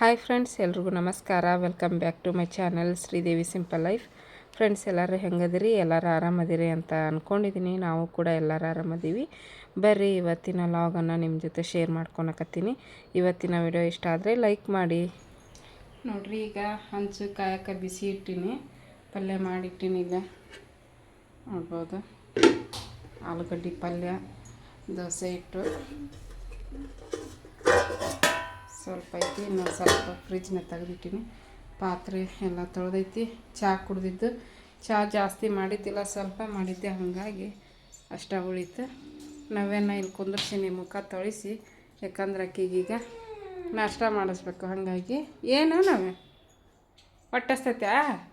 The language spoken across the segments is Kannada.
ಹಾಯ್ ಫ್ರೆಂಡ್ಸ್, ಎಲ್ರಿಗೂ ನಮಸ್ಕಾರ. Welcome back to my channel Sridevi simple life. Friends, ಎಲ್ಲರೂ ಹೆಂಗದಿರಿ? ಎಲ್ಲರೂ ಆರಾಮದಿರಿ ಅಂತ ಅಂದ್ಕೊಂಡಿದ್ದೀನಿ ನಾವು ಕೂಡ ಎಲ್ಲರೂ ಆರಾಮದೀವಿ. ಬರ್ರಿ, ಇವತ್ತಿನ ಲಾಗನ್ನು ನಿಮ್ಮ ಜೊತೆ ಶೇರ್ ಮಾಡ್ಕೊಳಕತ್ತೀನಿ. ಇವತ್ತಿನ ವಿಡಿಯೋ ಇಷ್ಟ ಆದರೆ ಲೈಕ್ ಮಾಡಿ. ನೋಡಿರಿ, ಈಗ ಹಂಚು, ಕಾಯಕ ಬಿಸಿ ಇಟ್ಟಿನಿ. ಪಲ್ಯ ಮಾಡಿಟ್ಟಿನಿ ಈಗ. ನೋಡ್ಬೋದು. ಆಲೂಗಡ್ಡೆ ಪಲ್ಯ, ದೋಸೆ ಇಟ್ಟು. ಸ್ವಲ್ಪ ಐತಿ, ಇನ್ನೊಂದು ಸ್ವಲ್ಪ ಫ್ರಿಜ್ನ ತೆಗೆದಿಟ್ಟಿನಿ. ಪಾತ್ರೆ ಎಲ್ಲ ತೊಳೆದೈತಿ ಚಹಾ ಕುಡ್ದಿದ್ದು. ಚಹಾ ಜಾಸ್ತಿ ಮಾಡಿದ್ದಿಲ್ಲ, ಸ್ವಲ್ಪ ಮಾಡಿದ್ದೆ, ಹಾಗಾಗಿ ಅಷ್ಟ ಉಳಿತು. ನಾವೇನ ಇಲ್ಲಿ ಕುಂದರ್ಸಿನಿ ಮುಖ ತೊಳಿಸಿ, ಯಾಕಂದ್ರೆ ಆಕಿಗೀಗ ನಾಷ್ಟ ಮಾಡಿಸ್ಬೇಕು, ಹಾಗಾಗಿ. ಏನು ನಾವೇ? ಹೊಟ್ಟಸ್ತೈತ್ಯಾ?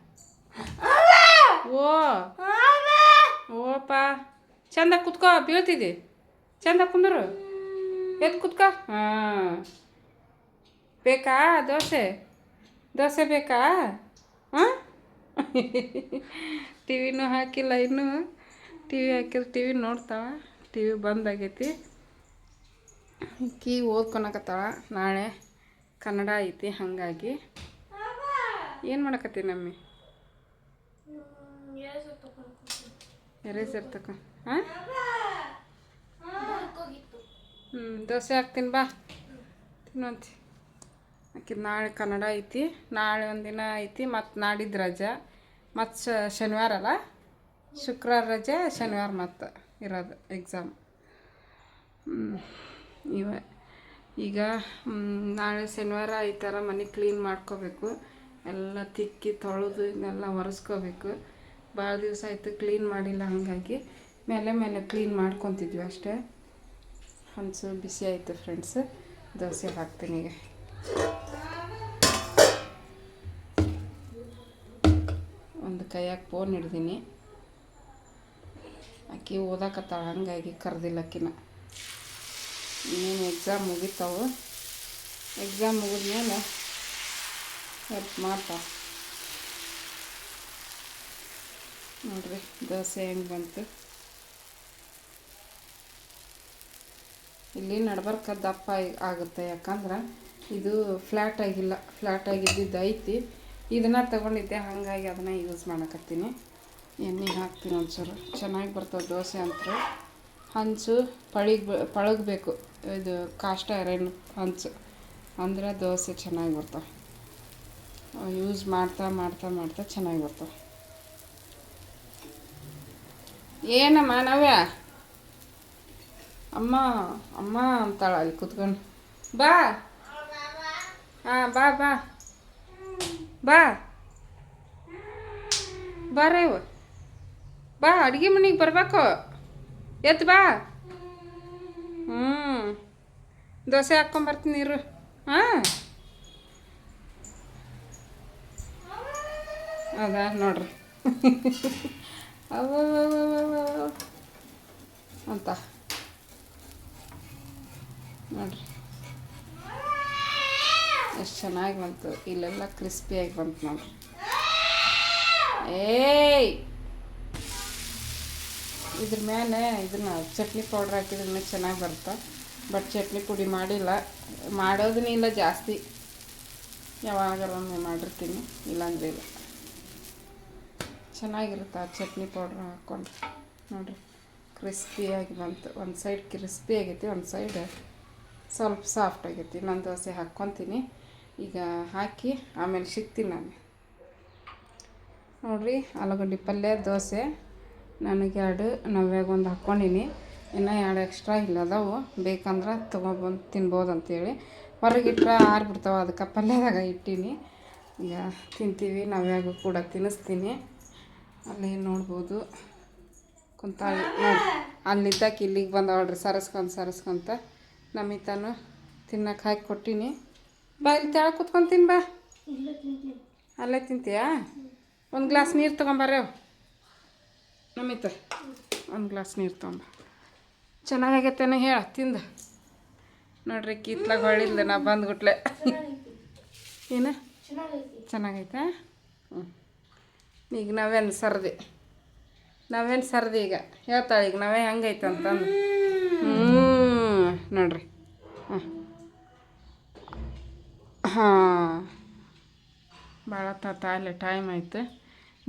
ಓ! ಓಪ! ಚಂದ ಕುತ್ಕೋ, ಬೀಳ್ತಿದ್ದಿ. ಚಂದ ಕುಂದರು. ಎದ್ದು ಕುತ್ಕೋ? ಹಾಂ. ಬೇಕಾ? ದೋಸೆ? ದೋಸೆ ಬೇಕಾ? ಹಾಂ? ಟಿ ವಿನೂ ಹಾಕಿಲ್ಲ ಇನ್ನೂ. ಟಿ ವಿ ಹಾಕಿದ್ರೆ ಟಿ ವಿ ನೋಡ್ತಾವ. ಟಿ ವಿ ಬಂದಾಗೈತಿ. ಕೀ ಓದ್ಕೊಳಕತ್ತಾಳ. ನಾಳೆ ಕನ್ನಡ ಐತಿ ಹಾಗಾಗಿ. ಏನು ಮಾಡಕತ್ತಿ ನಮ್ಮಿ? ಎರೇಸರ್ ತಕ. ಹಾಂ? ಹ್ಞೂ ದೋಸೆ ಹಾಕ್ತೀನಿ ಬಾ. ತಿನ್ನುವಂತಿ. ಆಕಿದ್ ನಾಳೆ ಕನ್ನಡ ಐತಿ, ನಾಳೆ ಒಂದಿನ ಐತಿ ಮತ್ತು ನಾಡಿದ್ದು ರಜೆ. ಮತ್ತು ಶನಿವಾರ ಅಲ್ಲ? ಶುಕ್ರವಾರ ರಜೆ, ಶನಿವಾರ ಮತ್ತು ಇರೋದು ಎಕ್ಸಾಮ್ ಇವ, ಈಗ ನಾಳೆ ಶನಿವಾರ ಈ ಥರ ಮನೆ ಕ್ಲೀನ್ ಮಾಡ್ಕೋಬೇಕು. ಎಲ್ಲ ತಿಕ್ಕಿ ತೊಳೆದು ಇದನ್ನೆಲ್ಲ ಒರೆಸ್ಕೋಬೇಕು. ಭಾಳ ದಿವಸ ಆಯಿತು ಕ್ಲೀನ್ ಮಾಡಿಲ್ಲ ಹಾಗಾಗಿ. ಮೇಲೆ ಮೇಲೆ ಕ್ಲೀನ್ ಮಾಡ್ಕೊತಿದ್ವಿ ಅಷ್ಟೇ. ಹಂಚು, ಬಿಸಿ ಆಯಿತು ಫ್ರೆಂಡ್ಸ್ ದೋಸೆ ಹಾಕ್ತೀನಿ ಈಗ. ಒಂದು ಕೈಯಾಗ ಫೋನ್ ಹಿಡ್ದೀನಿ. ಆಕಿ ಓದಾಕತ್ತಾಳ, ಹಂಗಾಗಿ ಕರೆದಿಲ್ಲ ಆಕಿನ. ಇನ್ನೇನು ಎಕ್ಸಾಮ್ ಮುಗಿತಾವು ಎಕ್ಸಾಮ್ ಮುಗಿದ್ಮೇಲೆ ಹೆಲ್ಪ್ ಮಾಡ್ತಾವ ನೋಡ್ರಿ, ದೋಸೆ ಹೆಂಗೆ ಬಂತು. ಇಲ್ಲಿ ನಡ್ಬರ್ಕ ದಪ್ಪ ಆಗಿ- ಆಗುತ್ತೆ ಯಾಕಂದ್ರೆ ಇದು ಫ್ಲ್ಯಾಟ್ ಆಗಿಲ್ಲ. ಫ್ಲ್ಯಾಟ್ ಆಗಿದ್ದಿದ್ದು ಐತಿ. ಇದನ್ನು ತಗೊಂಡಿದ್ದೆ, ಹಾಗಾಗಿ ಅದನ್ನು ಯೂಸ್ ಮಾಡಕತ್ತೀನಿ. ಎಣ್ಣೆ ಹಾಕ್ತೀನಿ ಒಂಚೂರು. ಚೆನ್ನಾಗಿ ಬರ್ತವೆ ದೋಸೆ ಅಂತ. ಹಂಚು, ಪಳಿಗ್ ಪಳಗಬೇಕು. ಇದು ಕಾಷ್ಟ ಐರನ್ ಹಂಚು. ಅಂದರೆ ದೋಸೆ ಚೆನ್ನಾಗಿ ಬರ್ತವೆ ಯೂಸ್ ಮಾಡ್ತಾ ಮಾಡ್ತಾ ಮಾಡ್ತಾ ಚೆನ್ನಾಗಿ ಬರ್ತವೆ ಏನಮ್ಮ ನವ್ಯ? ಅಮ್ಮ ಅಮ್ಮ ಅಂತಾಳ ಅಲ್ಲಿ ಕುತ್ಕೊಂಡು. ಬಾ. ಹಾಂ, ಬಾ ಬಾ. ಬಾ. ಬಾರೇವ ಬಾ, ಅಡುಗೆ ಮನೆಗೆ ಬರಬೇಕು. ಎತ್ತು ಬಾ. ಹ್ಞೂ ದೋಸೆ ಹಾಕ್ಕೊಂಬರ್ತೀನಿ ಇರು. ಹಾಂ. ಅದ ನೋಡ್ರಿ. ಅಂತ. ನೋಡ್ರಿ. ಎಷ್ಟು ಚೆನ್ನಾಗಿ ಬಂತು. ಇಲ್ಲೆಲ್ಲ ಕ್ರಿಸ್ಪಿಯಾಗಿ ಬಂತು ನೋಡ್ರಿ ಏಯ್! ಇದ್ರ ಮೇಲೆ ಇದನ್ನ ಚಟ್ನಿ ಪೌಡ್ರ್ ಹಾಕಿದ್ರೆ ಚೆನ್ನಾಗಿ ಬರುತ್ತೆ? ಬಟ್ ಚಟ್ನಿ ಪುಡಿ ಮಾಡಿಲ್ಲ. ಮಾಡೋದನ್ನ ಇಲ್ಲ ಜಾಸ್ತಿ. ಯಾವಾಗಲೊಮ್ಮೆ ಮಾಡಿರ್ತೀನಿ. ಇಲ್ಲಾಂದ್ರೆ ಇಲ್ಲ. ಚೆನ್ನಾಗಿರುತ್ತೆ ಆ ಚಟ್ನಿ ಪೌಡ್ರ್ ಹಾಕ್ಕೊಂಡು? ನೋಡಿರಿ. ಕ್ರಿಸ್ಪಿಯಾಗಿ ಬಂತು. ಒಂದು ಸೈಡ್ ಕ್ರಿಸ್ಪಿ ಆಗೈತಿ, ಒಂದು ಸೈಡ್ ಸ್ವಲ್ಪ ಸಾಫ್ಟ್ ಆಗೈತಿ. ನಾನು ದೋಸೆ ಹಾಕ್ಕೊತೀನಿ. ಈಗ ಹಾಕಿ, ಆಮೇಲೆ ಸಿಗ್ತೀನಿ ನಾನು. ನೋಡಿರಿ, ಆಲೂಗಡ್ಡೆ ಪಲ್ಯ, ದೋಸೆ. ನನಗೆ ಎರಡು ನವ್ಯಾಗ ಒಂದು ಹಾಕ್ಕೊಂಡಿನಿ. ಇನ್ನು ಎರಡು ಎಕ್ಸ್ಟ್ರಾ ಇಲ್ಲ ಅದಾವು. ಬೇಕಂದ್ರೆ ತೊಗೊಬಂದು ತಿನ್ಬೋದು ಅಂತೇಳಿ. ಹೊರಗಿಟ್ರೆ ಆರ್ಬಿಡ್ತಾವೆ, ಅದಕ್ಕೆ ಪಲ್ಯದಾಗ ಇಟ್ಟೀನಿ. ಈಗ ತಿಂತೀವಿ, ನವ್ಯಾಗೂ ಕೂಡ ತಿನ್ನಿಸ್ತೀನಿ. ಅಲ್ಲಿ ನೋಡ್ಬೋದು? ಕುಂತಾಳಿ, ನೋಡಿ. ಅಲ್ಲಿದ್ದಕ್ಕೆ ಇಲ್ಲಿಗೆ ಬಂದವಳ್ರಿ ಸರಸ್ಕೊಂತ ಸರಸ್ಕೊಂತ. ನಮಿತಾನು ತಿನ್ನಕ್ಕೆ ಹಾಕಿ ಕೊಟ್ಟೀನಿ. ಬಾ, ಇಲ್ಲಿ ತೆಳ ಬಾ. ಅಲ್ಲೇ ತಿಂತೀಯಾ? ಒಂದು ಗ್ಲಾಸ್ ನೀರು ತೊಗೊಂಬರ್ರೇವ್ ನಮಿತ, ಒಂದು ಗ್ಲಾಸ್ ನೀರು ತೊಗೊಂಬ. ಚೆನ್ನಾಗಾಗೈತೇನೋ ಹೇಳ, ತಿಂದು. ನೋಡ್ರಿ ಕಿತ್ಲಾಗ ಹೊಳಿಲ್ದ ನಾ ಬಂದ್ಬಿಟ್ಲೆ ಏನು? ಚೆನ್ನಾಗೈತಾ? ಹ್ಞೂ ಈಗ ನಾವೇನು ಸರ್ದಿ? ನಾವೇನು ಸರ್ದಿ ಈಗ? ಹೇಳ್ತಾಳೆ, ಈಗ ನಾವೇ ಹೆಂಗೈತೆ ಅಂತಂದು. ಹ್ಞೂ ನೋಡ್ರಿ. ಹಾಂ ಹಾಂ. ಭಾಳ ತಾಲೆ ಟೈಮ್ ಆಯ್ತು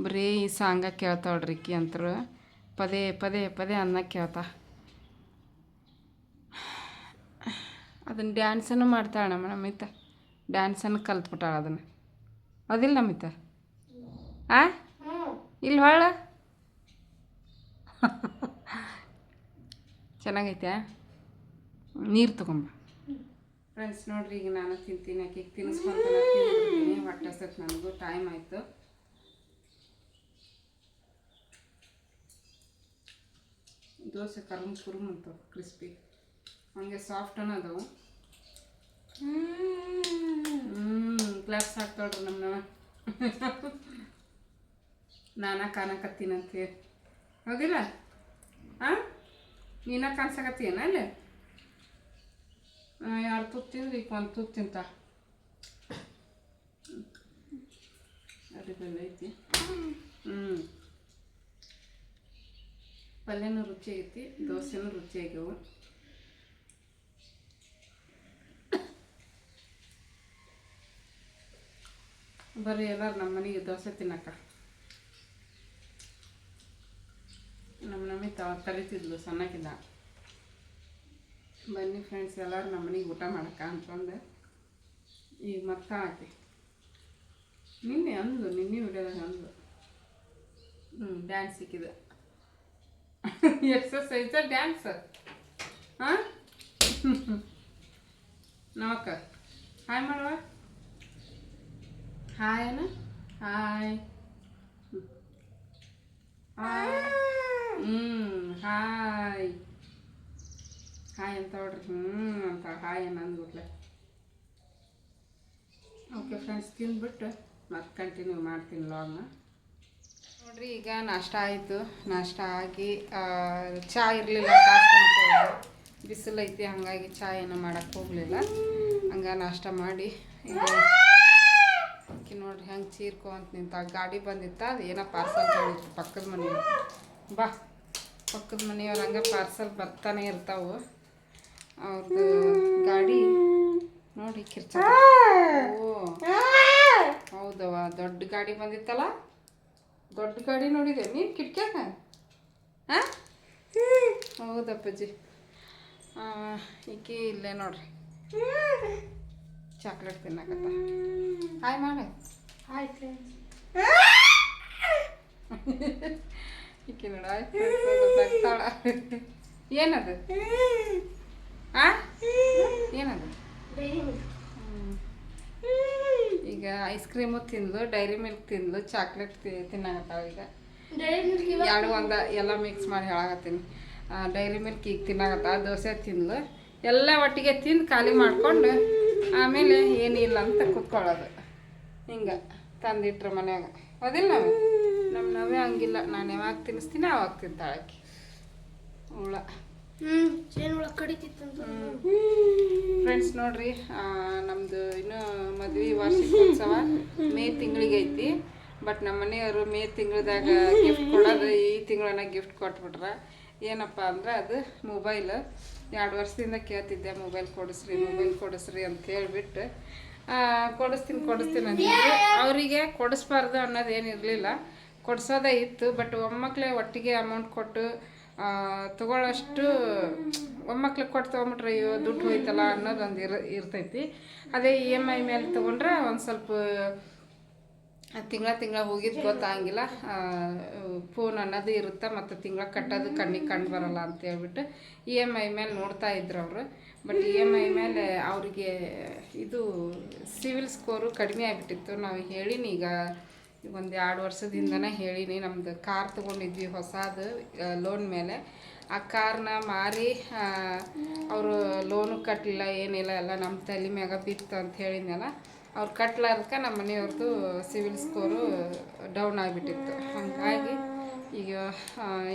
ಬರೀ ಈ ಸಾಂಗ ಕೇಳ್ತಾವಳ್ರಿ ಕಿ ಅಂತರು. ಪದೇ ಪದೇ ಪದೇ ಅನ್ನ ಕೇಳ್ತಾ. ಅದನ್ನು ಡ್ಯಾನ್ಸನ್ನು ಮಾಡ್ತಾಳೆ ನಮ್ಮ ನಮಿತ ಡ್ಯಾನ್ಸನ್ನು ಕಲ್ತ್ಬಿಟ್ಟಾಳ ಅದನ್ನು. ಅದಿಲ್ಲ ನಮಿತ ಆ? ಇಲ್ಲಿ ಹೊಳ ಚೆನ್ನಾಗೈತೆ ನೀರು ತಗೊಂಬ. ಫ್ರೆಂಡ್ಸ್ ನೋಡ್ರಿ, ಈಗ ನಾನು ತಿಂತೀನಿ ಆಕೆಗೆ ತಿನ್ನಿಸ್ಕೊಂತ ತಿಂದಿರ್ತೀನಿ ಹೊಟ್ಟೆ ಹಸತ್ ನನಗೂ ಟೈಮ್ ಆಯಿತು. ದೋಸೆ ಕರುಮ್ ಕುರುಮ್ ಅಂತ ಕ್ರಿಸ್ಪಿ ಹಂಗೆ ಸಾಫ್ಟ್ ಗ್ಲಾಸ್ ಕ್ಲಾಸ್ ಹಾಕ್ತಾಳ್ರಿ ನಮ್ಮ. ನಾನ ಕಾಣಕತ್ತೀನಂತೆ ಹೌದಿಲ್ಲ? ಹಾಂ ನೀನ ಕಾಣಿಸಕತ್ತೀನ ಅಲ್ಲಿ? ಎರಡು ತುತ್ತು ತಿಂದ್ರಿ ಈಗ ಒಂದು ತುತ್ತು ತಿಂತ ಅದಕ್ಕೆಲ್ಲ ಐತಿ ಹ್ಞೂ ಪಲ್ಯನೂ ರುಚಿ ಐತಿ ದೋಸೆನೂ ರುಚಿ ಆಗ್ಯಾವು ಬರ್ರಿ ಎಲ್ಲರೂ ನಮ್ಮ ಮನೆಗೆ ದೋಸೆ ತಿನ್ನಕ್ಕ ನಮ್ಮ ನಮಗೆ ತ ಕರಿತಿದ್ಲು ಸಣ್ಣಕ್ಕಿದ್ದ ಬನ್ನಿ ಫ್ರೆಂಡ್ಸ್ ಎಲ್ಲರೂ ನಮ್ಮ ಊಟ ಮಾಡಕ್ಕ ಅಂತಂದು. ಈಗ ಮತ್ತೆ ಹಾಕಿ ನಿನ್ನೆ ಅಂದು ನಿನ್ನೆ ವಿಡಿಯೋದಾಗ ಅಂದು ಹ್ಞೂ ಡ್ಯಾನ್ಸ್ ಸಿಕ್ಕಿದೆ. ಎಕ್ಸಸೈಸ ಡ್ಯಾನ್ಸ್ ಹಾಂ? ನಮಕ್ಕ. ಹಾಯ್ ಮಾಡುವ ಹಾಯ್ ಅಣ್ಣ. ಹಾಯ್ ಹಾಯ್ ಹ್ಞೂ ಹಾಯ್ ಹಾಯ್ ಅಂತ ನೋಡ್ರಿ ಹ್ಞೂ ಅಂತ ಹಾಯ್ ಅನ್ನಂದ್ಬಿಟ್ಲೆ ಓಕೆ ಫ್ರೆಂಡ್ಸ್ ತಿಂದ್ಬಿಟ್ಟು ಮತ್ತೆ ಕಂಟಿನ್ಯೂ ಮಾಡ್ತೀನಿ ಲಾಗ್ನ ನೋಡ್ರಿ, ಈಗ ನಾಷ್ಟ ಆಯಿತು. ನಾಷ್ಟ ಆಗಿ ಚಾ ಇರಲಿಲ್ಲ ಬಿಸಿಲು ಐತಿ, ಹಾಗಾಗಿ ಚಾ ಏನು ಮಾಡೋಕ್ಕೆ ಹೋಗಲಿಲ್ಲ. ಹಂಗೆ ನಾಷ್ಟ ಮಾಡಿ, ಈಗ ನೋಡ್ರಿ, ಹೆಂಗೆ ಚೀರ್ಕೊ ಅಂತ ನಿಂತ, ಗಾಡಿ ಬಂದಿತ್ತ, ಅದು ಏನೋ ಪಾರ್ಸಲ್ ಬಂದಿತ್ತು ಪಕ್ಕದ ಮನೆಯವ್ರು. ಬಾ, ಪಕ್ಕದ ಮನೆಯವ್ರು ಹಂಗೆ ಪಾರ್ಸಲ್ ಬರ್ತಾನೆ ಇರ್ತಾವು. ಅವ್ರದ್ದು ಗಾಡಿ ನೋಡಿ ಕಿರ್ಚ ಓ. ಹೌದವ ದೊಡ್ಡ ಗಾಡಿ ಬಂದಿತ್ತಲ್ಲ? ದೊಡ್ಡ ಗಾಡಿ ನೋಡಿದೆ. ನೀನು ಕಿಟ್ಕ್ಯಾಗ ಹಾಂ ಹೌದಪ್ಪಜ್ಜಿ ಈಕಿ ಇಲ್ಲೇ ನೋಡ್ರಿ. ಚಾಕ್ಲೇಟ್ ತಿನ್ನಕತ್ತ. ಹಾಯ್ ಮಾಡಿ ಹಾಯ್ ಫ್ರೆಂಡ್ಸ್ ಈಕಿ ನೋಡ ಏನದು? ಏನದು? ಈಗ ಐಸ್ ಕ್ರೀಮು ತಿಂದ್ಲು ಡೈರಿ ಮಿಲ್ಕ್ ತಿಂದ್ಲು ಚಾಕ್ಲೇಟ್ ತಿನ್ನಾಗತ್ತಾವ ಈಗ. ಎರಡು ಒಂದ ಎಲ್ಲ ಮಿಕ್ಸ್ ಮಾಡಿ ಹೇಳಾಕತ್ತೀನಿ. ಡೈರಿ ಮಿಲ್ಕ್ ಈಗ ತಿನ್ನಾಕತ್ತ ದೋಸೆ ತಿಂದ್ಲು. ಎಲ್ಲ ಒಟ್ಟಿಗೆ ತಿಂದು ಖಾಲಿ ಮಾಡಿಕೊಂಡು ಆಮೇಲೆ ಏನಿಲ್ಲ ಅಂತ ಕುತ್ಕೊಳ್ಳೋದು. ಹಿಂಗೆ ತಂದಿಟ್ರು ಮನ್ಯಾಗ. ಅದಿಲ್ಲ ನಾವು? ನಮ್ಮ ನಾವೇ ಹಂಗಿಲ್ಲ. ನಾನು ಯಾವಾಗ ತಿನ್ನಿಸ್ತೀನಿ ಅವಾಗ ತಿಂತಾಳಕ್ಕೆ ಹುಳ. ಫ್ರೆಂಡ್ಸ್ ನೋಡ್ರಿ ನಮ್ದು ಇನ್ನೂ ಮದ್ವೆ ವಾರ್ಷಿಕೋತ್ಸವ ಮೇ ತಿಂಗಳಿಗೆ ಐತಿ. ಬಟ್ ನಮ್ಮ ಮನೆಯವರು ಮೇ ತಿಂಗಳದಾಗ ಗಿಫ್ಟ್ ಕೊಡೋದು, ಈ ತಿಂಗಳನ್ನ ಗಿಫ್ಟ್ ಕೊಟ್ಬಿಟ್ರ. ಏನಪ್ಪ ಅಂದ್ರೆ ಅದು ಮೊಬೈಲ್ ಎರಡು ವರ್ಷದಿಂದ ಕೇಳ್ತಿದ್ದೆ ಮೊಬೈಲ್ ಕೊಡಿಸ್ರಿ ಮೊಬೈಲ್ ಕೊಡಿಸ್ರಿ ಅಂತ ಹೇಳ್ಬಿಟ್ಟು. ಕೊಡಿಸ್ತೀನಿ ಕೊಡಿಸ್ತೀನಿ ಅಂತ ಅವರಿಗೆ ಕೊಡಿಸ್ಬಾರ್ದು ಅನ್ನೋದೇನಿರಲಿಲ್ಲ. ಕೊಡಿಸೋದೇ ಇತ್ತು ಬಟ್ ಒಮ್ಮಕ್ಕಳೇ ಒಟ್ಟಿಗೆ ಅಮೌಂಟ್ ಕೊಟ್ಟು ತಗೊಳ್ಳೋಷ್ಟು ಒಮ್ಮಕ್ಳಿಗೆ ಕೊಟ್ಟು ತೊಗೊಂಬಿಟ್ರೆ ಅಯ್ಯೋ, ದುಡ್ಡು ಹೋಯ್ತಲ್ಲ ಅನ್ನೋದೊಂದು ಇರ, ಇರ್ತೈತಿ. ಅದೇ ಇ ಎಂ ಐ ಮೇಲೆ ತೊಗೊಂಡ್ರೆ ಒಂದು ಸ್ವಲ್ಪ ತಿಂಗಳ ತಿಂಗಳ ಹೋಗಿದ್ದು ಗೊತ್ತಾಗಿಲ್ಲ. ಫೋನ್ ಅನ್ನೋದು ಇರುತ್ತೆ ಮತ್ತು ತಿಂಗಳ ಕಟ್ಟೋದು ಕಣ್ಣಿಗೆ ಕಂಡು ಬರಲ್ಲ ಅಂತ ಹೇಳ್ಬಿಟ್ಟು ಇ ಎಂ ಐ ಮೇಲೆ ನೋಡ್ತಾ ಇದ್ರು ಅವರು. ಬಟ್ ಇ ಎಂ ಐ ಮೇಲೆ ಅವರಿಗೆ ಇದು ಸಿವಿಲ್ ಸ್ಕೋರು ಕಡಿಮೆ ಆಗಿಬಿಟ್ಟಿತ್ತು. ನಾವು ಹೇಳಿನಿ ಈಗ ಒಂದು ಎರಡು ವರ್ಷದಿಂದನೇ ಹೇಳಿನಿ ನಮ್ಮದು ಕಾರ್ ತೊಗೊಂಡಿದ್ವಿ ಹೊಸದು ಲೋನ್ ಮೇಲೆ. ಆ ಕಾರ್ನ ಮಾರಿ ಅವರು ಲೋನು ಕಟ್ಟಲಿಲ್ಲ ಏನಿಲ್ಲ, ಎಲ್ಲ ನಮ್ಮ ತಲೆ ಮ್ಯಾಗ ಬಿತ್ತು ಅಂತ ಹೇಳಿದ್ನಲ್ಲ, ಅವ್ರು ಕಟ್ಲಾರ್ದಕ್ಕೆ ನಮ್ಮ ಮನೆಯವ್ರದ್ದು ಸಿವಿಲ್ ಸ್ಕೋರು ಡೌನ್ ಆಗಿಬಿಟ್ಟಿತ್ತು. ಹಾಗಾಗಿ ಈಗ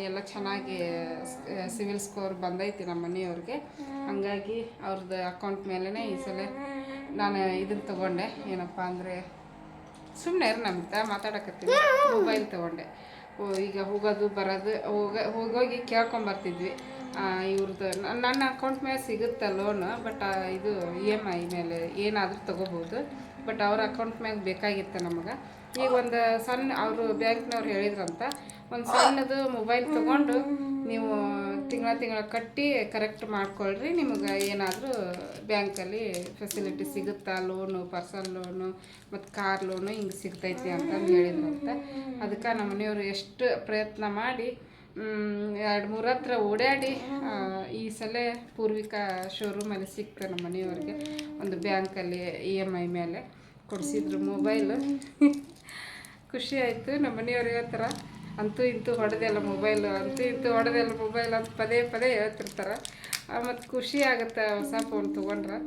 ಎಲ್ಲ ಚೆನ್ನಾಗಿ ಸಿವಿಲ್ ಸ್ಕೋರ್ ಬಂದೈತಿ ನಮ್ಮ ಮನೆಯವ್ರಿಗೆ. ಹಾಗಾಗಿ ಅವ್ರದ್ದು ಅಕೌಂಟ್ ಮೇಲೇ ಈ ಸಲ ನಾನು ಇದನ್ನು ತೊಗೊಂಡೆ. ಏನಪ್ಪ ಅಂದರೆ ಸುಮ್ಮನೆ ನಮ್ಗೆ ಮಾತಾಡಕತ್ತೀವಿ ಮೊಬೈಲ್ ತೊಗೊಂಡೆ. ಓ, ಈಗ ಹೋಗೋದು, ಬರೋದು, ಹೋಗ, ಹೋಗೋಗಿ ಕೇಳ್ಕೊಂಬರ್ತಿದ್ವಿ. ಇವ್ರದ್ದು ನನ್ನ ಅಕೌಂಟ್ ಮೇಲೆ ಸಿಗುತ್ತೆ ಲೋನ್ ಬಟ್ ಇದು ಇ ಎಂ ಐ ಮೇಲೆ ಏನಾದರೂ ತೊಗೋಬೋದು. ಬಟ್ ಅವ್ರ ಅಕೌಂಟ್ ಮ್ಯಾಗ ಬೇಕಾಗಿತ್ತು ನಮಗೆ. ಈಗ ಒಂದು ಸಣ್ಣ ಅವರು ಬ್ಯಾಂಕ್ನವ್ರು ಹೇಳಿದ್ರಂತ, ಒಂದು ಸಣ್ಣದು ಮೊಬೈಲ್ ತೊಗೊಂಡು ನೀವು ತಿಂಗಳ ತಿಂಗಳ ಕಟ್ಟಿ ಕರೆಕ್ಟ್ ಮಾಡ್ಕೊಳ್ರಿ. ನಿಮಗೆ ಏನಾದರೂ ಬ್ಯಾಂಕಲ್ಲಿ ಫೆಸಿಲಿಟಿ ಸಿಗುತ್ತಾ? ಲೋನು ಪರ್ಸನಲ್ ಲೋನು ಮತ್ತು ಕಾರ್ ಲೋನು ಹಿಂಗೆ ಸಿಗ್ತೈತಿ ಅಂತಂದು ಅಂತ. ಅದಕ್ಕೆ ನಮ್ಮ ಮನೆಯವರು ಎಷ್ಟು ಪ್ರಯತ್ನ ಮಾಡಿ ಎರಡು ಮೂರು ಹತ್ರ ಓಡಾಡಿ ಈ ಸಲ ಪೂರ್ವಿಕ ಶೋರೂಮಲ್ಲಿ ಸಿಕ್ತು ನಮ್ಮ ಮನೆಯವ್ರಿಗೆ ಒಂದು ಬ್ಯಾಂಕಲ್ಲಿ ಇ ಎಂ ಐ ಮೇಲೆ ಕೊಡಿಸಿದ್ರು ಮೊಬೈಲು ಖುಷಿ ಆಯಿತು. ನಮ್ಮ ಮನೆಯವ್ರು ಹೇಳ್ತಾರೆ ಅಂತೂ ಇಂತೂ ಹೊಡೆದೆಲ್ಲ ಮೊಬೈಲು ಅಂತೂ ಇಂತೂ ಹೊಡೆದೆಲ್ಲ ಮೊಬೈಲ್ ಅಂತ ಪದೇ ಪದೇ ಹೇಳ್ತಿರ್ತಾರೆ. ಮತ್ತು ಖುಷಿ ಆಗುತ್ತೆ ಹೊಸ ಫೋನ್ ತೊಗೊಂಡ್ರೆ.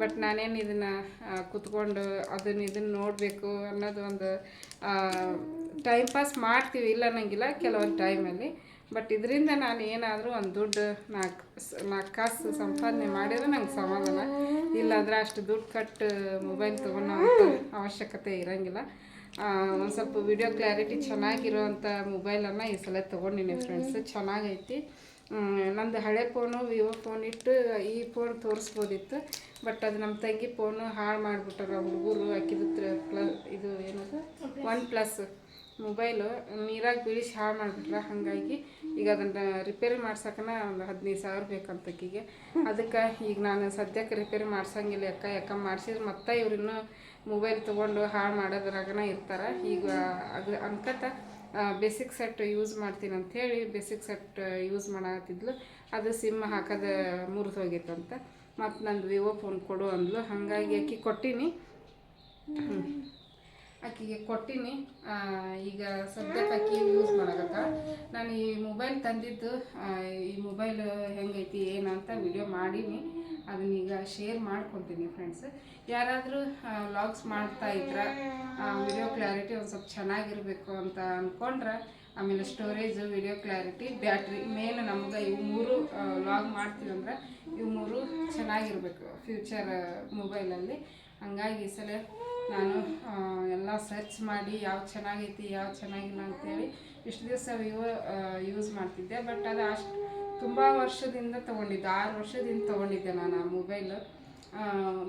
ಬಟ್ ನಾನೇನು ಇದನ್ನು ಕುತ್ಕೊಂಡು ಅದನ್ನ ಇದನ್ನು ನೋಡಬೇಕು ಅನ್ನೋದು ಒಂದು ಟೈಮ್ ಪಾಸ್ ಮಾಡ್ತೀವಿ. ಇಲ್ಲ ಅನ್ನಂಗಿಲ್ಲ ಕೆಲವೊಂದು ಟೈಮಲ್ಲಿ ಬಟ್ ಇದರಿಂದ ನಾನು ಏನಾದರೂ ಒಂದು ದುಡ್ಡು ನಾಲ್ಕು ನಾಲ್ಕು ಕಾಸು ಸಂಪಾದನೆ ಮಾಡಿದ್ರೆ ನಂಗೆ ಸಮಾಧಾನ. ಇಲ್ಲಾಂದ್ರೆ ಅಷ್ಟು ದುಡ್ಡು ಕಟ್ಟು ಮೊಬೈಲ್ ತೊಗೊಳೋ ಅವಶ್ಯಕತೆ ಇರೋಂಗಿಲ್ಲ. ಒಂದು ಸ್ವಲ್ಪ ವಿಡಿಯೋ ಕ್ಲಾರಿಟಿ ಚೆನ್ನಾಗಿರೋವಂಥ ಮೊಬೈಲನ್ನು ಈ ಸಲ ತೊಗೊಂಡಿನಿ ಫ್ರೆಂಡ್ಸ್ ಚೆನ್ನಾಗೈತಿ. ನಂದು ಹಳೆ ಫೋನು ವಿವೋ ಫೋನ್ ಇಟ್ಟು ಈ ಫೋನ್ ತೋರಿಸ್ಬೋದಿತ್ತು. ಬಟ್ ಅದು ನಮ್ಮ ತಂಗಿ ಫೋನು ಹಾಳು ಮಾಡಿಬಿಟ್ಟಾರ ಹುಡುಗರು ಹಾಕಿದ್ರೆ ಪ್ಲ ಇದು ಏನದು? ಒನ್ ಪ್ಲಸ್ ಮೊಬೈಲು ನೀರಾಗಿ ಬೀಳಿಸಿ ಹಾಳು ಮಾಡಿಬಿಟ್ರ ಹಾಗಾಗಿ. ಈಗ ಅದನ್ನು ರಿಪೇರಿ ಮಾಡ್ಸಕ್ಕನ ಒಂದು ಹದಿನೈದು ಸಾವಿರ ಬೇಕಂತ ಆಕಿಗೆ ಅದಕ್ಕೆ ಈಗ ನಾನು ಸದ್ಯಕ್ಕೆ ರಿಪೇರಿ ಮಾಡ್ಸಂಗಿಲ್ಲ ಅಕ್ಕ. ಯಾಕ ಮಾಡಿಸಿದ್ರೆ ಮತ್ತೆ ಇವ್ರಿನ್ನೂ ಮೊಬೈಲ್ ತೊಗೊಂಡು ಹಾಳು ಮಾಡೋದ್ರಾಗನ ಇರ್ತಾರೆ. ಈಗ ಅದು ಅನ್ಕತ ಬೇಸಿಕ್ ಸೆಟ್ ಯೂಸ್ ಮಾಡ್ತೀನಿ ಅಂಥೇಳಿ ಬೇಸಿಕ್ ಸೆಟ್ ಯೂಸ್ ಮಾಡತ್ತಿದ್ಲು ಅದು ಸಿಮ್ ಹಾಕೋದು ಮುರಿದು ಹೋಗಿತ್ತಂತ ಮತ್ತು ನಂದು ವಿವೋ ಫೋನ್ ಕೊಡು ಅಂದ್ಲು. ಹಾಗಾಗಿ ಅಕ್ಕಿ ಕೊಟ್ಟೀನಿ. ಆಕಿಗೆ ಕೊಟ್ಟಿನಿ. ಈಗ ಸದ್ಯಕ್ಕೆ ಆಕಿ ಯೂಸ್ ಮಾಡಕತ್ತ. ನಾನು ಈ ಮೊಬೈಲ್ ತಂದಿದ್ದು ಈ ಮೊಬೈಲ್ ಹೆಂಗೈತಿ ಏನಂತ ವಿಡಿಯೋ ಮಾಡೀನಿ. ಅದನ್ನ ಈಗ ಶೇರ್ ಮಾಡ್ಕೊತೀನಿ ಫ್ರೆಂಡ್ಸ್ ಯಾರಾದರೂ ವ್ಲಾಗ್ಸ್ ಮಾಡ್ತಾ ಇದ್ರ ವಿಡಿಯೋ ಕ್ಲಾರಿಟಿ ಒಂದು ಸ್ವಲ್ಪ ಚೆನ್ನಾಗಿರಬೇಕು ಅಂತ ಅಂದ್ಕೊಂಡ್ರೆ ಆಮೇಲೆ storage video clarity battery main ನಮ್ಗೆ ಇವು ಮೂರು ವ್ಲಾಗ್ ಮಾಡ್ತೀವಂದ್ರೆ ಇವು ಮೂರು ಚೆನ್ನಾಗಿರ್ಬೇಕು ಫ್ಯೂಚರ್ ಮೊಬೈಲಲ್ಲಿ ಹಂಗಾಗಿ ಈ ಸಲ ನಾನು ಎಲ್ಲ ಸರ್ಚ್ ಮಾಡಿ ಯಾವ ಚೆನ್ನಾಗೈತಿ ಯಾವ್ದು ಚೆನ್ನಾಗಿಲ್ಲ ಅಂತೇಳಿ ಇಷ್ಟು ದಿವಸ ವಿವೋ ಯೂಸ್ ಮಾಡ್ತಿದ್ದೆ. ಬಟ್ ಅದು ಅಷ್ಟು ತುಂಬ ವರ್ಷದಿಂದ ತೊಗೊಂಡಿದ್ದೆ, ಆರು ವರ್ಷದಿಂದ ತೊಗೊಂಡಿದ್ದೆ ನಾನು ಆ ಮೊಬೈಲು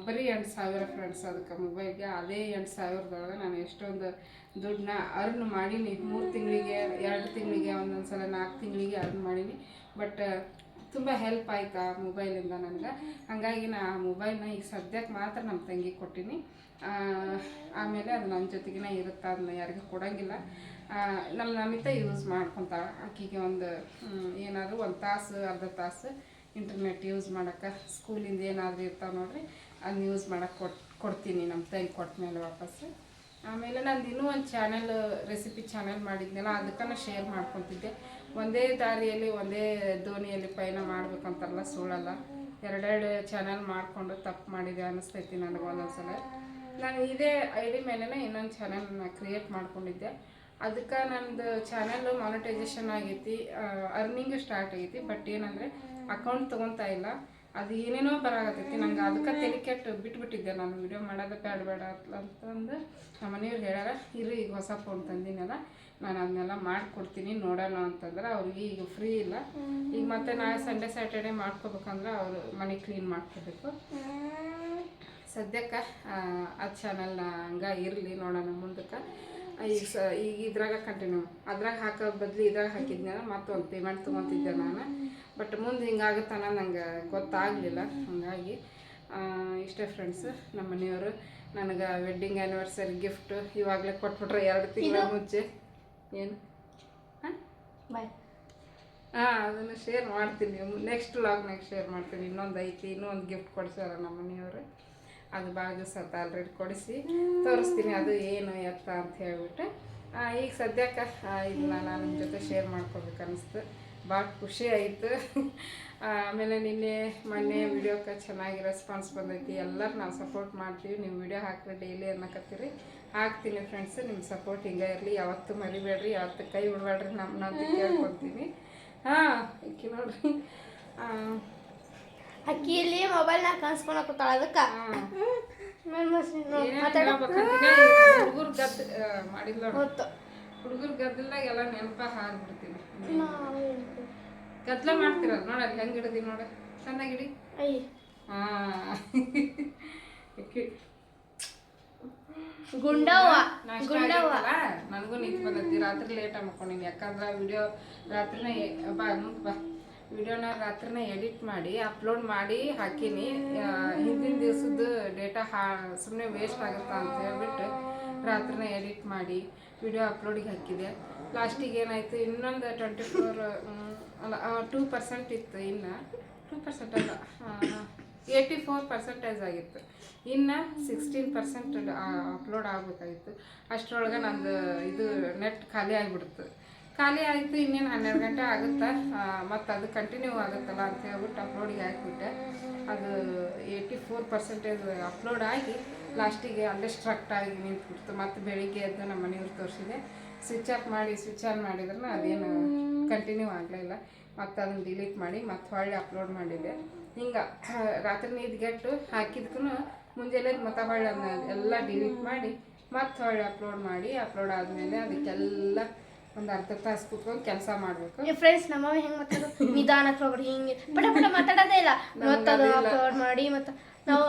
ಬರೀ ಎಂಟು ಸಾವಿರ ಫ್ರೆಂಡ್ಸ್ ಅದಕ್ಕೆ ಮೊಬೈಲ್ಗೆ ಅದೇ ಎಂಟು ಸಾವಿರದೊಳಗೆ ನಾನು ಎಷ್ಟೊಂದು ದುಡ್ಡನ್ನ ಅರ್ನ್ ಮಾಡೀನಿ. ಮೂರು ತಿಂಗಳಿಗೆ, ಎರಡು ತಿಂಗಳಿಗೆ ಒಂದೊಂದು ಸಲ ನಾಲ್ಕು ತಿಂಗಳಿಗೆ ಅರ್ನ್ ಮಾಡೀನಿ. ಬಟ್ ತುಂಬ ಹೆಲ್ಪ್ ಆಯ್ತು ಆ ಮೊಬೈಲಿಂದ ನನಗೆ ಹಾಗಾಗಿ ನಾ ಆ ಮೊಬೈಲ್ನ ಈಗ ಸದ್ಯಕ್ಕೆ ಮಾತ್ರ ನಮ್ಮ ತಂಗಿ ಕೊಟ್ಟಿನಿ. ಆಮೇಲೆ ಅದು ನನ್ನ ಜೊತೆಗಿನ ಇರುತ್ತೆ ಅದನ್ನ ಯಾರಿಗೂ ಕೊಡಂಗಿಲ್ಲ. ನಮ್ಮ ನಮಿತ ಯೂಸ್ ಮಾಡ್ಕೊತಾಳೆ. ಆಕಿಗೆ ಒಂದು ಏನಾದರೂ ಒಂದು ತಾಸು, ಅರ್ಧ ತಾಸು ಇಂಟರ್ನೆಟ್ ಯೂಸ್ ಮಾಡೋಕ್ಕೆ ಸ್ಕೂಲಿಂದ ಏನಾದರೂ ಇರ್ತಾವೆ ನೋಡ್ರಿ ಅದನ್ನ ಯೂಸ್ ಮಾಡೋಕ್ಕೆ ಕೊಟ್ಟು ಕೊಡ್ತೀನಿ ನಮ್ಮ ತಂಗಿ ಕೊಟ್ಟ ಮೇಲೆ ವಾಪಸ್ಸು ಆಮೇಲೆ ನಾನು ಇನ್ನೂ ಒಂದು ಚಾನೆಲ್ ರೆಸಿಪಿ ಚಾನೆಲ್ ಮಾಡಿದ್ನಲ್ಲ, ಅದಕ್ಕೆ ಶೇರ್ ಮಾಡ್ಕೊತಿದ್ದೆ. ಒಂದೇ ದಾರಿಯಲ್ಲಿ, ಒಂದೇ ದೋಣಿಯಲ್ಲಿ ಪಯಣ ಮಾಡ್ಬೇಕಂತಾರಲ್ಲ ಸುಳ್ಳಲ್ಲ. ಎರಡೆರಡು ಚಾನಲ್ ಮಾಡಿಕೊಂಡು ತಪ್ಪು ಮಾಡಿದೆ ಅನ್ನಿಸ್ತೈತಿ ನನಗೆ ಒಂದೊಂದ್ಸಲ. ನಾನು ಇದೇ ಐ ಡಿ ಮೇಲೇ ಇನ್ನೊಂದು ಚಾನಲ್ನ ಕ್ರಿಯೇಟ್ ಮಾಡ್ಕೊಂಡಿದ್ದೆ. ಅದಕ್ಕೆ ನಂದು ಚಾನೆಲ್ ಮಾನಿಟೈಸೇಷನ್ ಆಗೈತಿ ಅರ್ನಿಂಗ್ ಸ್ಟಾರ್ಟ್ ಆಗೈತಿ ಬಟ್ ಏನಂದರೆ ಅಕೌಂಟ್ ತೊಗೊತಾ ಇಲ್ಲ. ಅದು ಏನೇನೋ ಬರಾಗತ್ತೈತಿ ನಂಗೆ ಅದಕ್ಕೆ ತೆಲಿಕೆಟ್ ಬಿಟ್ಬಿಟ್ಟಿದ್ದೆ ನಾನು. ವಿಡಿಯೋ ಮಾಡೋದು ಬೇಡ ಬೇಡ ಅಂತಂದು ನಮ್ಮ ಮನೆಯವ್ರು ಹೇಳ್ಯಾರ ಇರು ಈಗ ಹೊಸ ಫೋನ್ ತಂದಿನಲ್ಲ. ನಾನು ಅದನ್ನೆಲ್ಲ ಮಾಡಿಕೊಡ್ತೀನಿ ನೋಡೋಣ ಅಂತಂದ್ರೆ ಅವ್ರಿಗೆ ಈಗ ಫ್ರೀ ಇಲ್ಲ. ಈಗ ಮತ್ತೆ ನಾಳೆ ಸಂಡೇ ಸ್ಯಾಟರ್ಡೆ ಮಾಡ್ಕೋಬೇಕಂದ್ರೆ ಅವರು ಮನೆ ಕ್ಲೀನ್ ಮಾಡ್ಕೋಬೇಕು. ಸದ್ಯಕ್ಕೆ ಆ ಚಾನಲ್ ಹಂಗೆ ಇರಲಿ ನೋಡೋಣ ಮುಂದಕ್ಕೆ. ಈಗ ಸ ಈಗ ಇದ್ರಾಗ ಕಂಟಿನ್ಯೂ ಅದ್ರಾಗ ಹಾಕೋ ಬದಲು ಇದ್ರಾಗ ಹಾಕಿದ್ನಲ್ಲ ಮತ್ತೊಂದು ಪೇಮೆಂಟ್ ತೊಗೊತಿದ್ದೆ ನಾನು. ಬಟ್ ಮುಂದೆ ಹಿಂಗಾಗುತ್ತಾನ ನಂಗೆ ಗೊತ್ತಾಗಲಿಲ್ಲ. ಹಾಗಾಗಿ ಇಷ್ಟೇ ಫ್ರೆಂಡ್ಸ್ ನಮ್ಮ ಮನೆಯವರು ನನಗೆ ವೆಡ್ಡಿಂಗ್ ಆ್ಯನಿವರ್ಸರಿ ಗಿಫ್ಟು ಇವಾಗಲೇ ಕೊಟ್ಬಿಟ್ರೆ ಎರಡು ತಿಂಗಳ ಮುಂಚೆ. ಏನು? ಹಾಂ? ಬಾಯ್ ಹಾಂ ಅದನ್ನು ಶೇರ್ ಮಾಡ್ತೀನಿ ನೆಕ್ಸ್ಟ್ ವ್ಲಾಗ್ನಾಗ ಶೇರ್ ಮಾಡ್ತೀನಿ. ಇನ್ನೊಂದು ಐತಿ ಇನ್ನೊಂದು ಗಿಫ್ಟ್ ಕೊಡ್ಸ್ಯಾರ ನಮ್ಮ ಮನೆಯವರು. ಅದು ಭಾಳ ದಿವಸ ಅಂತ ಆಲ್ರೆಡಿ ಕೊಡಿಸಿ. ತೋರಿಸ್ತೀನಿ ಅದು ಏನು ಎತ್ತ ಅಂತ ಹೇಳ್ಬಿಟ್ಟು. ಈಗ ಸದ್ಯಕ್ಕೆ ಇದನ್ನ ನಾನು ನಿಮ್ಮ ಜೊತೆ ಶೇರ್ ಮಾಡ್ಕೋಬೇಕು ಅನಿಸ್ತು. ಭಾಳ ಖುಷಿ ಆಯಿತು. ಆಮೇಲೆ ನಿನ್ನೆ ಮೊನ್ನೆ ವಿಡಿಯೋಕ್ಕೆ ಚೆನ್ನಾಗಿ ರೆಸ್ಪಾನ್ಸ್ ಬಂದೈತಿ. ಎಲ್ಲರೂ ನಾವು ಸಪೋರ್ಟ್ ಮಾಡ್ತೀವಿ. ನೀವು ವಿಡಿಯೋ ಹಾಕ್ರಿ ಡೈಲಿ ಅನ್ನಕತ್ತೀರಿ. ಹಾಕ್ತೀನಿ ಫ್ರೆಂಡ್ಸ್ ನಿಮ್ಮ ಸಪೋರ್ಟ್ ಹಿಂಗೆ ಇರಲಿ. ಯಾವತ್ತೂ ಮರಿಬೇಡ್ರಿ ಯಾವತ್ತೂ ಕೈ ಬಿಡಬೇಡ್ರಿ ನಮ್ಮ ನಾನು ಕೇಳ್ಕೊತೀನಿ. ಹಾಂ ಅಕ್ಕಿ ನೋಡ್ರಿ. ಅಕ್ಕಿಯಲ್ಲಿ ಮೊಬೈಲ್ನ ಮೊಬೈಲ್ನಾಗ ಕಾಣಿಸ್ಕೊಳಕತ್ತಾಳ ಅದಕ್ಕೆ? ಹುಡುಗರು ಗದ್ದು ಮಾಡಿಲ್ಲ ಹುಡುಗರು ಗದ್ದಲ್ದಾಗ ಎಲ್ಲ ನೆನಪ ಹಾಕ್ಬಿಡ್ತೀನಿ ಗದ್ಲ ಮಾಡ್ತಿರಲ್ಲ ನೋಡ ಅಲ್ಲಿ ಹೆಂಗೆ ಹಿಡಿದಿ ನೋಡ. ಚೆನ್ನಾಗಿಡಿ ಗುಂಡವ್ವ. ಗುಂಡವ್ವ. ನನಗೂ ನಿಂತು ಬಂದೈತಿ. ರಾತ್ರಿ ಲೇಟ್ ಮಾಡ್ಕೊಂಡಿನಿ. ಯಾಕಂದ್ರೆ ವಿಡಿಯೋ ರಾತ್ರಿನ ಬಾ ಮುಂದೆ ಬಾ. ವಿಡಿಯೋನ ರಾತ್ರಿನ ಎಡಿಟ್ ಮಾಡಿ ಅಪ್ಲೋಡ್ ಮಾಡಿ ಹಾಕೀನಿ. ಹಿಂದಿನ ದಿವಸದ್ದು ಡೇಟಾ ಹಾ ಸುಮ್ಮನೆ ವೇಸ್ಟ್ ಆಗುತ್ತಾ ಅಂತ ಹೇಳ್ಬಿಟ್ಟು ರಾತ್ರಿನ ಎಡಿಟ್ ಮಾಡಿ ವಿಡಿಯೋ ಅಪ್ಲೋಡಿಗೆ ಹಾಕಿದೆ. ಲಾಸ್ಟಿಗೆ ಏನಾಯಿತು? ಇನ್ನೊಂದು ಟ್ವೆಂಟಿ ಫೋರ್ ಅಲ್ಲ ಟೂ ಪರ್ಸೆಂಟ್ ಇತ್ತು ಇನ್ನು. ಟೂ ಪರ್ಸೆಂಟ್ ಅಲ್ಲ ಏಯ್ಟಿ ಫೋರ್ ಪರ್ಸೆಂಟೇಜ್ ಆಗಿತ್ತು. ಇನ್ನು ಸಿಕ್ಸ್ಟೀನ್ ಪರ್ಸೆಂಟ್ ಅಪ್ಲೋಡ್ ಆಗಬೇಕಾಗಿತ್ತು. ಅಷ್ಟರೊಳಗೆ ನಂದು ಇದು ನೆಟ್ ಖಾಲಿ ಆಗಿಬಿಡ್ತು. ಖಾಲಿ ಆಯಿತು, ಇನ್ನೇನು ಹನ್ನೆರಡು ಗಂಟೆ ಆಗುತ್ತಾ? ಮತ್ತು ಅದು ಕಂಟಿನ್ಯೂ ಆಗುತ್ತಲ್ಲ ಅಂತ ಹೇಳ್ಬಿಟ್ಟು ಅಪ್ಲೋಡಿಗೆ ಹಾಕಿಬಿಟ್ಟೆ. ಅದು ಏಯ್ಟಿ ಫೋರ್ ಪರ್ಸೆಂಟೇಜ್ ಅಪ್ಲೋಡ್ ಆಗಿ ಲಾಸ್ಟಿಗೆ ಅಲ್ಲೇ ಸ್ಟ್ರಕ್ಟ್ ಆಗಿ ನಿಂತ್ಬಿಡ್ತು. ಮತ್ತು ಬೆಳಿಗ್ಗೆ ಎದ್ದು ನಮ್ಮ ಮನೆಯವ್ರು ತೋರಿಸಿದೆ ಸ್ವಿಚ್ ಆಫ್ ಮಾಡಿ ಸ್ವಿಚ್ ಆನ್ ಮಾಡಿದ್ರೆ ಅದೇನು ಕಂಟಿನ್ಯೂ ಆಗಲಿಲ್ಲ ಮತ್ತೆ ಅದನ್ನು ಡಿಲೀಟ್ ಮಾಡಿ ಮತ್ತೆ ಹೊಳ್ಳಿ ಅಪ್ಲೋಡ್ ಮಾಡಿದೆ ಹಿಂಗೆ ರಾತ್ರಿ ನೀದ್ಗೆಟ್ಟು ಹಾಕಿದ್ಕೂ ಮುಂಜಾನೆ ಮತ್ತೆ ಹೊಳ್ಳಿ ಅದನ್ನ ಎಲ್ಲ ಡಿಲೀಟ್ ಮಾಡಿ ಮತ್ತೆ ಹೊಳ್ಳಿ ಅಪ್ಲೋಡ್ ಮಾಡಿ ಅಪ್ಲೋಡ್ ಆದಮೇಲೆ ಅದಕ್ಕೆಲ್ಲ ಒಂದು ಅರ್ಧ ತಾಸು ಕುತ್ಕೊಂಡು ಕೆಲಸ ಮಾಡಬೇಕು. ಫ್ರೆಂಡ್ಸ್ ನಮ್ಮ ಹೆಂಗೆ ಮಾತಾಡೋದು? ನಿಧಾನಕ್ಕೆ ಹೋಗ್ಬಿಡಿ ಹಿಂಗೆ. ಪಟ ಪಟ ಮಾತಾಡೋದೇ ಇಲ್ಲ. ಮತ್ತದು ಅಪ್ಲೋಡ್ ಮಾಡಿ ಮತ್ತೆ ನಾವು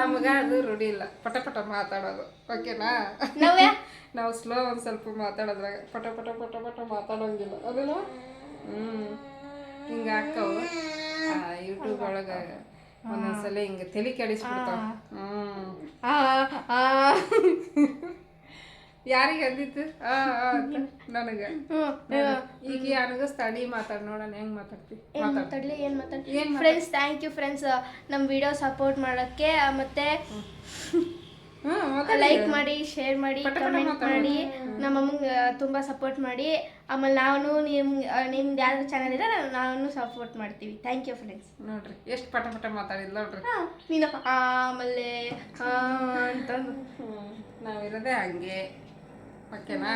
ನಮಗೆ ಅದು ರೂಢಿ ಇಲ್ಲ. ಪಟ ಪಟ ಮಾತಾಡೋದು. ಓಕೆನಾ ನಾವೇ ನಾವು ಸ್ಲೋ ಒಂದು ಸ್ವಲ್ಪ ಮಾತಾಡೋದ್ರಾಗ ಪಟ ಪಟ ಪಟ ಪಟ ಮಾತಾಡೋಂಗಿಲ್ಲ. ಅದಲ್ಲ ಹ್ಞೂ ಹಿಂಗೆ ಹಾಕವು. ಯೂಟ್ಯೂಬ್ ಒಳಗೆ ಒಂದೊಂದ್ಸಲ ಹಿಂಗೆ ತಲೆ ಕೆಡಿಸ್ಬಿಡ್ತಾವ. ಹ್ಞೂ ಯಾರಿಗೆ ಅಂದಿತ್ತು ನನಗೆ. ಈಗ ಯಾರಿಗೂ ಸ್ಟಡಿ ಮಾತಾಡ್ ನೋಡೋಣ ಹೆಂಗ್ ಮಾತಾಡ್ತಿ? ಏನ್ ಮಾತಾಡ್ಲಿ ಏನ್ ಮಾತಾಡ್ತಿ ಫ್ರೆಂಡ್ಸ್ ಥ್ಯಾಂಕ್ ಯು ಫ್ರೆಂಡ್ಸ್ ನಮ್ಮ ವಿಡಿಯೋ ಸಪೋರ್ಟ್ ಮಾಡೋಕ್ಕೆ ಮತ್ತೆ ಲೈಕ್ ಮಾಡಿ ಶೇರ್ ಮಾಡಿ ಕಮೆಂಟ್ ಮಾಡಿ ನಮ್ಮ ಅಮ್ಮಂಗೆ ತುಂಬ ಸಪೋರ್ಟ್ ಮಾಡಿ. ಆಮೇಲೆ ನಾನು ನಿಮ್ ನಿಮ್ದು ಯಾವ್ದು ಚಾನಲ್ ಇದೆ ನಾನು ಸಪೋರ್ಟ್ ಮಾಡ್ತೀವಿ. ಥ್ಯಾಂಕ್ ಯು ಫ್ರೆಂಡ್ಸ್ ನೋಡ್ರಿ ಎಷ್ಟು ಪಟ ಪಟ ಮಾತಾಡಿಲ್ಲ ನೋಡ್ರಿ. ನೀನಪ್ಪ. ನೀನು ಆಮೇಲೆ ಅಂತಂದು ನಾವಿರೋದೇ ಹಂಗೆ. ಓಕೆನಾ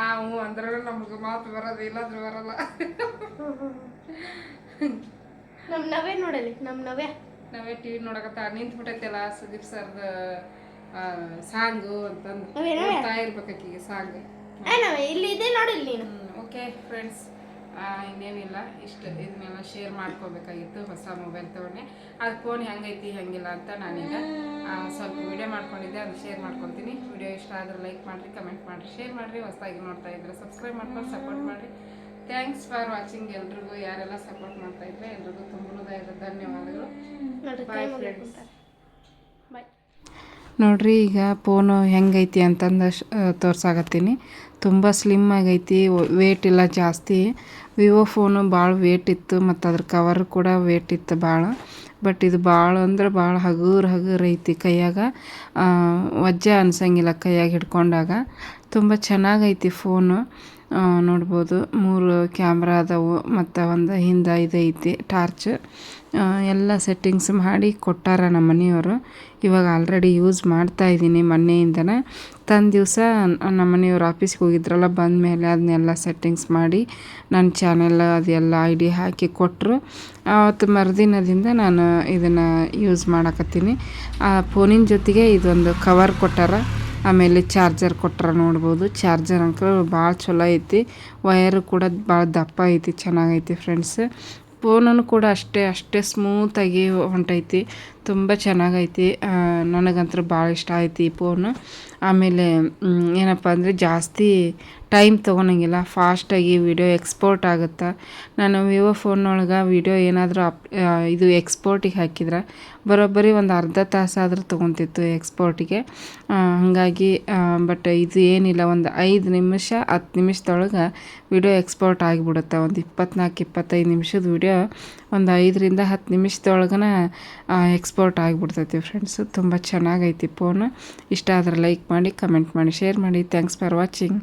ಆ ಹ್ಞೂ ಅಂದ್ರೆ ನಮ್ಗೆ ಮಾತು ಬರೋದು ಇಲ್ಲಾದ್ರೂ ಬರಲ್ಲ. ನಮ್ಮ ನವೇ ನೋಡಲಿ ನಮ್ಮ ನವೇ ನಾವೇ ಟಿ ವಿ ನೋಡಕತ್ತ ನಿಂತ್ಬಿಟ್ಟೈತಲ್ಲ ಸುದೀಪ್ ಸರ್ದ. ಸಾಂಗು ಅಂತಂದು ಇರ್ಬೇಕಾಕಿಗೆ ಸಾಂಗ್. ಇಲ್ಲಿ ಇದೆ ನೋಡಿಲ್ಲ ನೀನು. ಓಕೆ ಫ್ರೆಂಡ್ಸ್ ಇನ್ನೇನಿಲ್ಲ ಇಷ್ಟ ಇದನ್ನೆಲ್ಲ ಶೇರ್ ಮಾಡ್ಕೋಬೇಕಾಗಿತ್ತು ಹೊಸ ಮೊಬೈಲ್ ತಗೊಂಡೆ. ಅದು ಫೋನ್ ಹೆಂಗೈತಿ ಹೆಂಗಿಲ್ಲ ಅಂತ ನಾನೀಗ ಸ್ವಲ್ಪ ವಿಡಿಯೋ ಮಾಡ್ಕೊಂಡಿದ್ದೆ ಅದು ಶೇರ್ ಮಾಡ್ಕೊತೀನಿ. ವಿಡಿಯೋ ಇಷ್ಟ ಆದ್ರೆ ಲೈಕ್ ಮಾಡಿರಿ ಕಮೆಂಟ್ ಮಾಡಿರಿ ಶೇರ್ ಮಾಡಿರಿ ಹೊಸದಾಗಿ ನೋಡ್ತಾ ಇದ್ರೆ ಸಬ್ಸ್ಕ್ರೈಬ್ ಮಾಡ್ಕೊಂಡು ಸಪೋರ್ಟ್ ಮಾಡಿರಿ. ಥ್ಯಾಂಕ್ಸ್ ಫಾರ್ ವಾಚಿಂಗ್ ಎಲ್ರಿಗೂ ಯಾರೆಲ್ಲ ಸಪೋರ್ಟ್ ಮಾಡ್ತಾ ಇದ್ರೆ ಎಲ್ರಿಗೂ ತುಂಬ ಹೃದಯದ ಧನ್ಯವಾದಗಳು. ಬಾಯ್ ಫ್ರೆಂಡ್ಸ್ ನೋಡ್ರಿ, ಈಗ ಫೋನು ಹೆಂಗೈತಿ ಅಂತಂದು ತೋರ್ಸಾಕತ್ತೀನಿ. ತುಂಬ ಸ್ಲಿಮ್ ಆಗೈತಿ ವೇಟ್ ಇಲ್ಲ ಜಾಸ್ತಿ. ವಿವೋ ಫೋನು ಭಾಳ ವೇಟ್ ಇತ್ತು, ಮತ್ತು ಅದ್ರ ಕವರ್ ಕೂಡ ವೇಟ್ ಇತ್ತು ಭಾಳ ಬಟ್ ಇದು ಭಾಳ ಅಂದ್ರೆ ಭಾಳ ಹಗುರ ಹಗುರ ಐತಿ ಕೈಯಾಗ. ವಜ್ಜ ಅನ್ಸಂಗಿಲ್ಲ ಕೈಯಾಗ ಹಿಡ್ಕೊಂಡಾಗ. ತುಂಬ ಚೆನ್ನಾಗೈತಿ ಫೋನು ನೋಡ್ಬೋದು. ಮೂರು ಕ್ಯಾಮ್ರಾ ಅದಾವು, ಮತ್ತು ಒಂದು ಹಿಂದೆ ಇದೈತಿ ಟಾರ್ಚ್. ಎಲ್ಲ ಸೆಟ್ಟಿಂಗ್ಸ್ ಮಾಡಿ ಕೊಟ್ಟಾರ ನಮ್ಮ ಮನೆಯವರು. ಇವಾಗ ಆಲ್ರೆಡಿ ಯೂಸ್ ಮಾಡ್ತಾ ಇದ್ದೀನಿ ಮೊನ್ನೆಯಿಂದನೇ. ತಂದು ದಿವಸ ನಮ್ಮ ಮನೆಯವ್ರು ಆಫೀಸ್ಗೆ ಹೋಗಿದ್ರಲ್ಲ ಬಂದ ಮೇಲೆ ಅದನ್ನೆಲ್ಲ ಸೆಟ್ಟಿಂಗ್ಸ್ ಮಾಡಿ ನನ್ನ ಚಾನೆಲ್ ಅದೆಲ್ಲ ಐ ಡಿ ಹಾಕಿ ಕೊಟ್ಟರು ಆವತ್ತು ಮರುದಿನದಿಂದ ನಾನು ಇದನ್ನು ಯೂಸ್ ಮಾಡಕತ್ತೀನಿ. ಆ ಫೋನಿನ ಜೊತೆಗೆ ಇದೊಂದು ಕವರ್ ಕೊಟ್ಟಾರ. ಆಮೇಲೆ ಚಾರ್ಜರ್ ಕೊಟ್ರ ನೋಡ್ಬೋದು. ಚಾರ್ಜರ್ ಅಂಕಲ್ ಭಾಳ ಚಲೋ ಐತಿ. ವಯರು ಕೂಡ ಭಾಳ ದಪ್ಪ ಐತಿ, ಚೆನ್ನಾಗೈತಿ ಫ್ರೆಂಡ್ಸ್. ಫೋನೂ ಕೂಡ ಅಷ್ಟೇ ಅಷ್ಟೇ ಸ್ಮೂತಾಗಿ ಹೊಂಟೈತಿ. ತುಂಬ ಚೆನ್ನಾಗೈತಿ. ನನಗಂತೂ ಭಾಳ ಇಷ್ಟ ಆಯ್ತು ಈ ಫೋನು ಆಮೇಲೆ ಏನಪ್ಪ ಅಂದರೆ ಜಾಸ್ತಿ ಟೈಮ್ ತೊಗೊಳಂಗಿಲ್ಲ. ಫಾಸ್ಟಾಗಿ ವಿಡಿಯೋ ಎಕ್ಸ್ಪೋರ್ಟ್ ಆಗುತ್ತೆ. ನಾನು ವಿವೋ ಫೋನೊಳಗೆ ವಿಡಿಯೋ ಏನಾದರೂ ಅಪ್ ಇದು ಎಕ್ಸ್ಪೋರ್ಟಿಗೆ ಹಾಕಿದ್ರೆ ಬರೋಬ್ಬರಿ ಒಂದು ಅರ್ಧ ತಾಸಾದರೂ ತೊಗೊತಿತ್ತು ಎಕ್ಸ್ಪೋರ್ಟಿಗೆ ಹಾಗಾಗಿ ಬಟ್ ಇದು ಏನಿಲ್ಲ, ಒಂದು ಐದು ನಿಮಿಷ, ಹತ್ತು ನಿಮಿಷದೊಳಗೆ ವಿಡಿಯೋ ಎಕ್ಸ್ಪೋರ್ಟ್ ಆಗಿಬಿಡುತ್ತೆ. ಒಂದು ಇಪ್ಪತ್ನಾಲ್ಕು ಇಪ್ಪತ್ತೈದು ನಿಮಿಷದ ವಿಡಿಯೋ ಒಂದು ಐದರಿಂದ ಹತ್ತು ನಿಮಿಷದೊಳಗನ ಎಕ್ಸ್ಪೋರ್ಟ್ ಆಗಿಬಿಡ್ತೈತಿ ಫ್ರೆಂಡ್ಸು ತುಂಬ ಚೆನ್ನಾಗೈತಿ ಫೋನು ಇಷ್ಟ ಆದರೆ ಲೈಕ್ ಮಾಡಿ ಕಮೆಂಟ್ ಮಾಡಿ ಶೇರ್ ಮಾಡಿ. Thanks for watching